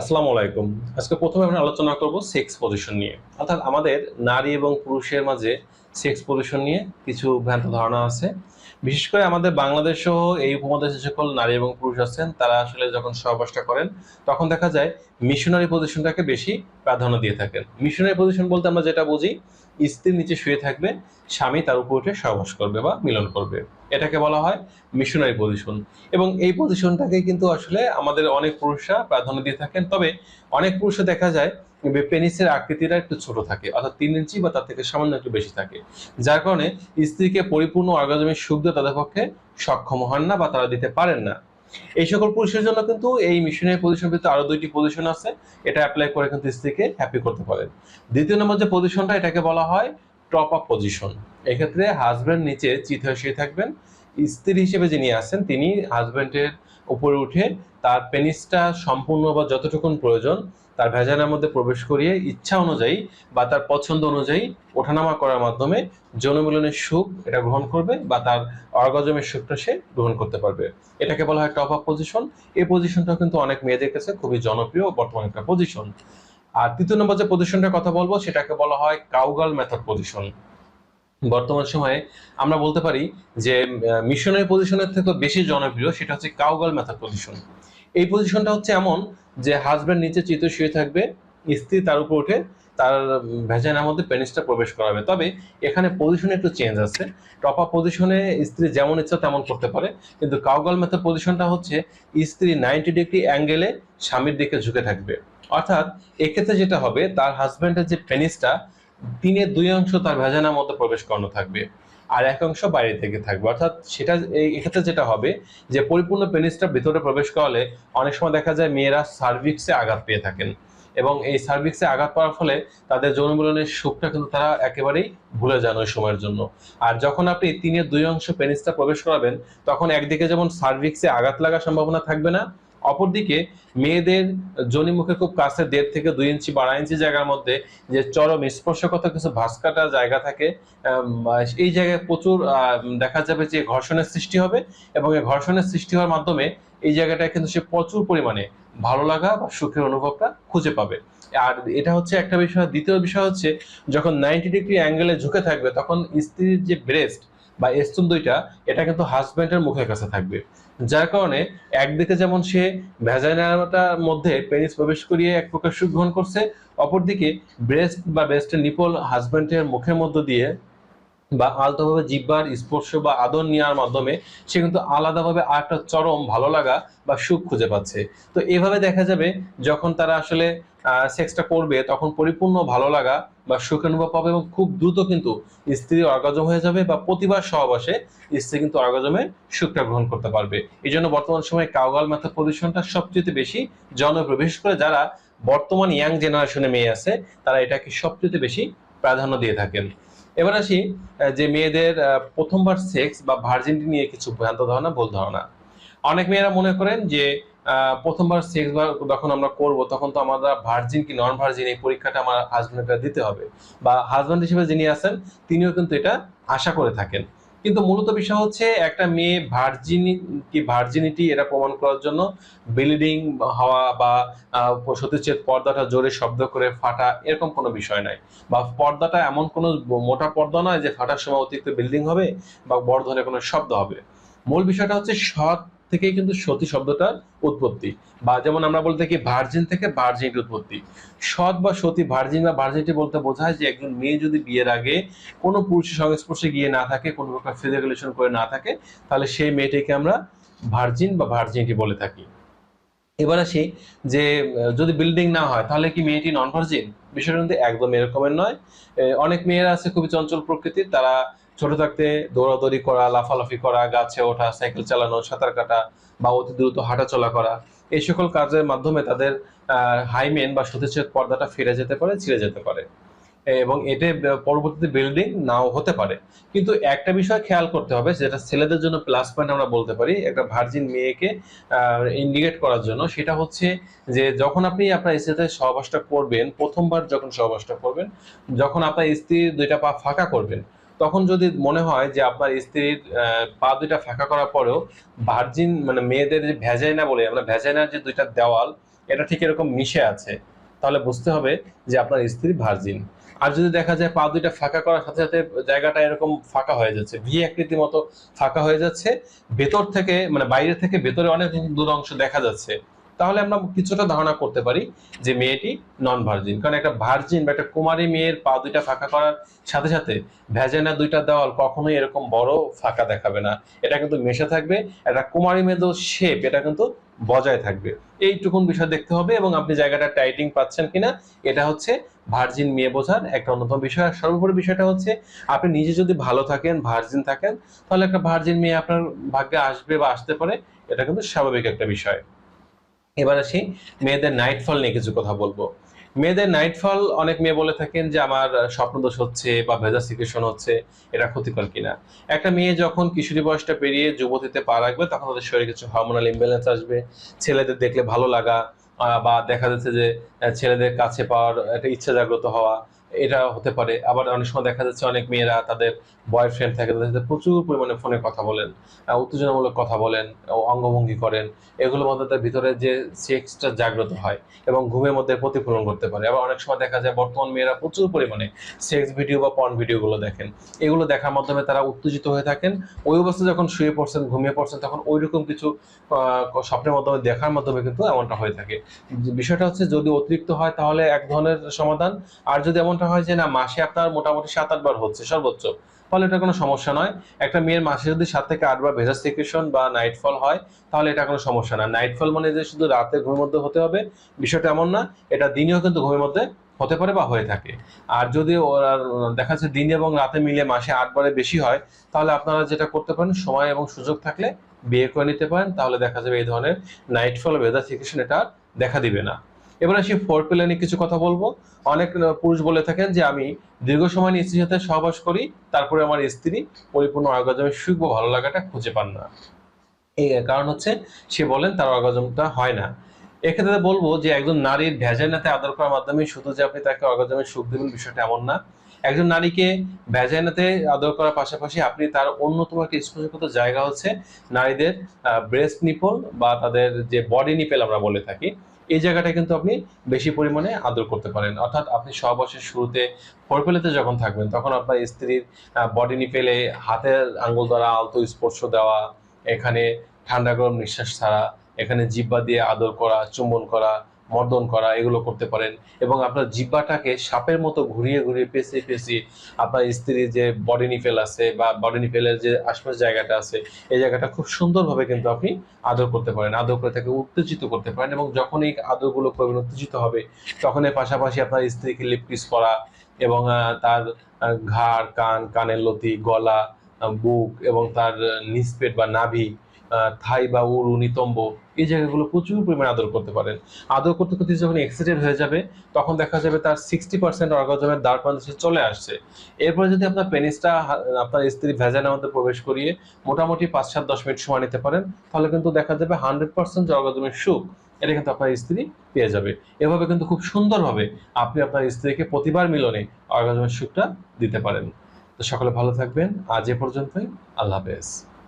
আসসালামু আলাইকুম। আজকে প্রথমে আমরা আলোচনা করব সেক্স পজিশন নিয়ে। অর্থাৎ আমাদের নারী এবং পুরুষের মাঝে সেক্স পজিশন নিয়ে কিছু ভ্রান্ত ধারণা আছে। বিশেষ করে আমাদের বাংলাদেশ সহ এই উপমহাদেশে সকল নারী এবং পুরুষ আছেন, তারা আসলে যখন সহবাসটা করেন, তখন দেখা যায় মিশনারি পজিশনটাকে বেশি প্রাধান্য দিয়ে থাকেন। মিশনারি পজিশন বলতে আমরা যেটা বুঝি, স্ত্রীর নিচে শুয়ে থাকবে, স্বামী তার উপর উঠে সহবাস করবে বা মিলন করবে। এটাকে বলা হয় মিশনারি পজিশন। এবং এই পজিশনটাকে কিন্তু আসলে আমাদের অনেক পুরুষরা প্রাধান্য দিয়ে থাকেন। তবে অনেক পুরুষে দেখা যায় পেনিসের আকৃতিটা একটু ছোট থাকে, অর্থাৎ তিন ইঞ্চি বা তার থেকে সামান্য একটু বেশি থাকে। যার কারণে স্ত্রীকে পরিপূর্ণ অর্গাজমের সুখ তাদের পক্ষে সক্ষম হন না বা তারা দিতে পারেন না। এই সকল পুরুষের জন্য কিন্তু এই মিশনারি পজিশন ভিতরে আরও দুইটি পজিশন আছে। এটা অ্যাপ্লাই করে কিন্তু স্ত্রীকে হ্যাপি করতে পারেন। দ্বিতীয় নম্বর যে পজিশনটা এটাকে বলা হয় টপ আপ পজিশন এক্ষেত্রে হাজব্যান্ড নিচে চিত হয়ে শুয়ে থাকবেন। স্ত্রী হিসেবে যিনি আছেন, তিনি হাজব্যান্ডের উপরে উঠে তার পেনিসটা সম্পূর্ণ বা যতটুকুন প্রয়োজন, তার ভেজানের মধ্যে প্রবেশ করিয়ে ইচ্ছা অনুযায়ী বা তার পছন্দ অনুযায়ী ওঠানামা করার মাধ্যমে যৌনমিলনের সুখ এটা গ্রহণ করবে বা তার অর্গাজমের সুখটা সে গ্রহণ করতে পারবে। এটাকে বলা হয় টপ আপ পজিশন এই পজিশনটা কিন্তু অনেক মেয়েদের কাছে খুবই জনপ্রিয়, বর্তমান একটা পজিশন আর তৃতীয় নম্বর যে পজিশনটার কথা বলব, সেটাকে বলা হয় কাউগাল মেথড পজিশন বর্তমান সময়ে আমরা বলতে পারি যে মিশনারি পজিশনের থেকে বেশি জনপ্রিয় সেটা হচ্ছে কাউগাল মেথড পজিশন। এই পজিশনটা হচ্ছে এমন যে, হাজব্যান্ড নিচে চিত শুয়ে থাকবে, স্ত্রী তার উপর উঠে তার ভেজানার মধ্যে পেনিসটা প্রবেশ করাবে। তবে এখানে পজিশনে একটু চেঞ্জ আছে। টপ পজিশনে স্ত্রী যেমন ইচ্ছা তেমন করতে পারে। কিন্তু কাউগাল মেথড পজিশনটা হচ্ছে স্ত্রী নাইনটি ডিগ্রি অ্যাঙ্গেলে স্বামীর দিকে ঝুঁকে থাকবে। অর্থাৎ এক্ষেত্রে যেটা হবে, তার হাজব্যান্ডের যে পেনিসটা তিনের দুই অংশ তার ভেজানার মতো প্রবেশ করানো থাকবে, আর এক অংশ বাইরে থেকে থাকবে। অর্থাৎ সেটা এক্ষেত্রে যেটা হবে যে পরিপূর্ণ পেনিসটা ভিতরে প্রবেশ করালে অনেক সময় দেখা যায় মেয়েরা সার্ভিক্সে আঘাত পেয়ে থাকেন এবং এই সার্ভিক্সে আঘাত পাওয়ার ফলে তাদের যৌন সুখটা কিন্তু তারা একেবারেই ভুলে যান ওই সময়ের জন্য। আর যখন আপনি তিনের দুই অংশ পেনিসটা প্রবেশ করাবেন, তখন একদিকে যেমন সার্ভিক্সে আঘাত লাগার সম্ভাবনা থাকবে না অপরদিকে মেয়েদের জনিমুখের খুব কাছে দেড় থেকে দুই ইঞ্চি বা ইঞ্চি জায়গার মধ্যে যে চরম স্পর্শকত কিছু ভাস্কাটা জায়গা থাকে এই জায়গায় প্রচুর দেখা যাবে যে ঘর্ষণের সৃষ্টি হবে এবং এই ঘর্ষণের সৃষ্টি হওয়ার মাধ্যমে এই জায়গাটায় কিন্তু সে প্রচুর পরিমাণে ভালো লাগা বা সুখের অনুভবটা খুঁজে পাবে। আর এটা হচ্ছে একটা বিষয়। দ্বিতীয় বিষয় হচ্ছে, যখন নাইনটি ডিগ্রি অ্যাঙ্গেলে ঝুঁকে থাকবে, তখন স্ত্রীর যে ব্রেস্ট বা স্তন দুইটা, এটা কিন্তু হাজব্যান্ডের মুখের কাছে থাকবে। যার কারণে একদিকে যেমন সে ভ্যাজাইনাটার মধ্যে পেনিস প্রবেশ করিয়ে এক প্রকার সুখ গ্রহণ করছে, অপরদিকে ব্রেস্ট বা ব্রেস্টের নিপল হাজব্যান্ডের মুখের মধ্য দিয়ে বা আলতোভাবে জিব্বার স্পর্শ বা আদর নেওয়ার মাধ্যমে সে কিন্তু আলাদাভাবে আর একটা চরম ভালো লাগা বা সুখ খুঁজে পাচ্ছে। তো এভাবে দেখা যাবে যখন তারা আসলে সেক্সটা করবে, তখন পরিপূর্ণ ভালো লাগা বা সুখ অনুভব পাবে এবং খুব দ্রুত কিন্তু স্ত্রী অর্গাজম হয়ে যাবে বা প্রতিবার সহবাসে স্ত্রী কিন্তু অর্গাজমে সুখটা গ্রহণ করতে পারবে। এই জন্য বর্তমান সময়ে কাউগাল মাথা পজিশনটা সবচেয়ে বেশি জনপ্রিয়, বিশেষ করে যারা বর্তমান ইয়াং জেনারেশনে মেয়ে আছে, তারা এটাকে সবচেয়ে বেশি প্রাধান্য দিয়ে থাকেন। এবার আসি যে মেয়েদের প্রথমবার সেক্স বা ভার্জিনিটি নিয়ে কিছু ভ্রান্ত ধারণা, ভুল ধারণা। অনেক মেয়েরা মনে করেন যে প্রথমবার সেক্স বা যখন আমরা করব, তখন তো আমরা ভার্জিন কি নন ভার্জিন এই পরীক্ষাটা আমার হাজবেন্ডকে দিতে হবে। বা হাজব্যান্ড হিসেবে যিনি আছেন, তিনিও কিন্তু এটা আশা করে থাকেন। কিন্তু মূলত বিষয় হচ্ছে একটা মেয়ে ভার্জিনি কি ভার্জিনিটি এটা প্রমাণ করার জন্য ব্লিডিং হওয়া বা সতীচ্ছেদ পর্দাটা জোরে শব্দ করে ফাটা এরকম কোনো বিষয় নাই। বা পর্দাটা এমন কোনো মোটা পর্দা নয় যে ফাটার সময় অতিরিক্ত বিল্ডিং হবে বা বড় ধরনের কোনো শব্দ হবে। মূল বিষয়টা হচ্ছে সৎ থেকেই কিন্তু সতী শব্দটার উৎপত্তি বা যেমন আমরা বলতে থাকি ভার্জিন থেকে ভার্জিনিটি উৎপত্তি। সৎ বা সতী ভার্জিন বা ভার্জিনিটি বলতে বোঝায় যে একজন মেয়ে যদি বিয়ের আগে কোনো পুরুষের সংস্পর্শে গিয়ে না থাকে, কোনো প্রকার ফিজিক্যাল করে না থাকে, তাহলে সেই মেয়েটিকে আমরা ভার্জিন বা ভার্জিনিটি বলে থাকি। এবার আসি যে যদি বিল্ডিং না হয়, তাহলে কি মেয়েটি নন ভার্জিন বিষয়টা কিন্তু একদম এরকমের নয়। অনেক মেয়েরা আছে খুবই চঞ্চল প্রকৃতির, তারা ছোট থাকতে দৌড়াদৌড়ি করা, লাফালাফি করা গাছে ওঠা, সাইকেল চালানো, সাঁতার কাটা বা অতি দ্রুত হাঁটাচলা করা, এই সকল কাজের মাধ্যমে তাদের হাইমেন বা সতীচ্ছেদ পর্দাটা ফিরে যেতে পারে, ছিঁড়ে যেতে পারে। এবং এতে পরবর্তীতে বিল্ডিং নাও হতে পারে। কিন্তু একটা বিষয় খেয়াল করতে হবে, যেটা ছেলেদের জন্য প্লাস পয়েন্ট আমরা বলতে পারি, একটা ভার্জিন মেয়েকে ইন্ডিকেট করার জন্য, সেটা হচ্ছে যে যখন আপনি আপনার স্ত্রীতে সহবাসটা করবেন, প্রথমবার যখন সহবাসটা করবেন, যখন আপনার স্ত্রীর দুইটা পা ফাঁকা করবেন তখন যদি মনে হয় যে আপনার স্ত্রীর পা দুইটা ফাঁকা করার পরেও ভার্জিন মানে মেয়েদের যে ভ্যাজাইনা বলে, আমরা ভ্যাজাইনার যে দুইটা দেওয়াল, এটা ঠিক এরকম মিশে আছে, তাহলে বুঝতে হবে যে আপনার স্ত্রী ভার্জিন আর যদি দেখা যায় পা দুইটা ফাঁকা করার সাথে সাথে জায়গাটা এরকম ফাঁকা হয়ে যাচ্ছে ভি আকৃতি মতো ফাঁকা হয়ে যাচ্ছে, ভেতর থেকে মানে বাইরে থেকে ভেতরে অনেক দূর অংশ দেখা যাচ্ছে। তাহলে আমরা কিছুটা ধারণা করতে পারি যে মেয়েটি নন ভার্জিন কারণ একটা ভার্জিন বা একটা কুমারী মেয়ের পা দুইটা ফাঁকা করার সাথে সাথে ভ্যাজেনা দুইটা দেওয়াল কখনোই এরকম বড় ফাঁকা দেখাবে না। এটা কিন্তু মেশে থাকবে, একটা কুমারী মেয়েদের শেপ এটা কিন্তু বজায় থাকবে। এইটুকুন বিষয় দেখতে হবে এবং আপনি জায়গাটা টাইটিং পাচ্ছেন কিনা, এটা হচ্ছে ভার্জিন মেয়ে বোঝার একটা অন্যতম বিষয়। আর সর্বোপরি বিষয়টা হচ্ছে, আপনি নিজে যদি ভালো থাকেন ভার্জিন থাকেন, তাহলে একটা ভার্জিন মেয়ে আপনার ভাগ্যে আসবে বা আসতে পারে, এটা কিন্তু স্বাভাবিক একটা বিষয়। এবার আসি মেয়েদের নাইটফল নিয়ে কিছু কথা বলব। মেয়েদের নাইটফল অনেক মেয়ে বলে থাকেন যে, আমার স্বপ্নদোষ হচ্ছে বা ভেজা সিকেশন হচ্ছে, এটা ক্ষতিকর কিনা? একটা মেয়ে যখন কিশোরী বয়সটা পেরিয়ে যুবতীতে পা রাখবে, তখন তাদের শরীরে কিছু হরমোনাল ইমব্যালেন্স আসবে। ছেলেদের দেখলে ভালো লাগা বা দেখা যাচ্ছে যে ছেলেদের কাছে পাওয়ার একটা ইচ্ছা জাগ্রত হওয়া এটা হতে পারে। আবার অনেক সময় দেখা যাচ্ছে অনেক মেয়েরা তাদের বয়ফ্রেন্ড থাকে, তাদের সাথে প্রচুর পরিমাণে ফোনে কথা বলেন উত্তেজনামূলক কথা বলেন অঙ্গভঙ্গি করেন। এগুলোর মধ্যে তার ভিতরে যে সেক্সটা জাগ্রত হয় এবং ঘুমের মধ্যে প্রতিফলন করতে পারে। আবার অনেক সময় দেখা যায় বর্তমান মেয়েরা প্রচুর পরিমাণে সেক্স ভিডিও বা পর্ন ভিডিওগুলো দেখেন। এগুলো দেখার মাধ্যমে তারা উত্তেজিত হয়ে থাকেন। ওই অবস্থায় যখন শুয়ে পড়ছেন, ঘুমিয়ে পড়ছেন, তখন ওই রকম কিছু স্বপ্নের মাধ্যমে দেখার মাধ্যমে কিন্তু এমনটা হয়ে থাকে। বিষয়টা হচ্ছে যদি অতিরিক্ত হয় তাহলে এক ধরনের সমাধান। আর যদি এমনটা হয় যে না, মাসে আপনার মোটামুটি সাত আটবার হচ্ছে সর্বোচ্চ। তাহলে এটা কোনো সমস্যা নয়। একটা মেয়ের মাসে যদি সাত থেকে আটবার ভেজা সিকুয়েশন বা নাইটফল হয়, তাহলে এটা কোনো সমস্যা না। নাইটফল মানে যে শুধু রাতে ঘুমের মধ্যে হতে হবে, বিষয়টা এমন না। এটা দিনেও কিন্তু ঘুমের মধ্যে হতে পারে বা হয়ে থাকে। আর যদি দেখা যাচ্ছে দিন এবং রাতে মিলে মাসে আটবারে বেশি হয়, তাহলে আপনারা যেটা করতে পারেন, সময় এবং সুযোগ থাকলে বিয়ে করে নিতে পারেন। তাহলে দেখা যাবে এই ধরনের নাইটফল ভেজা সিকুয়েশন এটা দেখা দিবে না। এবার আসি ফোর নিয়ে কিছু কথা বলব। অনেক পুরুষ বলে থাকেন যে, আমি দীর্ঘ সময় নিয়ে স্ত্রীর সাথে সহবাস করি, তারপরে আমার স্ত্রী পরিপূর্ণ অর্গাজমের সুখ বা ভালো লাগাটা খুঁজে পান না। এই কারণ হচ্ছে, সে বলেন তার অর্গাজমটা হয় না। এক্ষেত্রে বলব যে, একজন নারীর ভ্যাজাইনাতে আদর করার মাধ্যমে শুধু যে আপনি তাকে অর্গাজমের সুখ দেবেন বিষয়টা এমন না। একজন নারীকে ভ্যাজাইনাতে আদর করার পাশাপাশি আপনি তার অন্যতম একটা স্পর্শগত জায়গা হচ্ছে নারীদের ব্রেস্ট নিপল বা তাদের যে বডি নিপেল আমরা বলে থাকি। এই জায়গাটা কিন্তু আপনি বেশি পরিমাণে আদর করতে পারেন। অর্থাৎ আপনি সহবাসের শুরুতে ফোরপেলেতে যখন থাকবেন, তখন আপনার স্ত্রীর বডি নিপেলে হাতের আঙ্গুল দ্বারা আলতো স্পর্শ দেওয়া, এখানে ঠান্ডা গরম নিঃশ্বাস ছাড়া, এখানে জিব্বা দিয়ে আদর করা, চুম্বন করা মর্দন করা এগুলো করতে পারেন। এবং আপনার জিব্বাটাকে সাপের মতো ঘুরিয়ে ঘুরিয়ে পেঁচিয়ে পেঁচিয়ে আপনার স্ত্রীর যে বডি নিপেল আছে বা বডি নিপেলের যে আশপাশ জায়গাটা আছে এই জায়গাটা খুব সুন্দরভাবে কিন্তু আপনি আদর করতে পারেন। আদর করে তাকে উত্তেজিত করতে পারেন এবং যখন এই আদরগুলো করবেন উত্তেজিত হবে তখন এর পাশাপাশি আপনার স্ত্রীকে লিপকিস করা এবং তার ঘাড় কান কানের লতি গলা বুক এবং তার আহ, নিচপেট বা নাভি থাই বা উরু নিতম্ব এই জায়গাগুলো প্রচুর পরিমাণে আদর করতে পারেন। আদর করতে করতে যখন এক্সিডেন্ট হয়ে যাবে, তখন দেখা যাবে তার সিক্সটি পার্সেন্ট অর্গাজমের দ্বার প্রান্তে চলে আসছে। এরপরে যদি আপনার পেনিসটা আপনার স্ত্রী ভ্যাজানের মধ্যে প্রবেশ করিয়ে মোটামুটি পাঁচ সাত দশ মিনিট সময় নিতে পারেন, তাহলে কিন্তু দেখা যাবে হান্ড্রেড পার্সেন্ট অর্গাজমের সুখ, এটা কিন্তু আপনার স্ত্রী পেয়ে যাবে। এভাবে কিন্তু খুব সুন্দরভাবে আপনি আপনার স্ত্রীকে প্রতিবার মিলনে অর্গাজমের সুখটা দিতে পারেন। তো সকলে ভালো থাকবেন। আজ এ পর্যন্তই। আল্লাহ হাফেজ।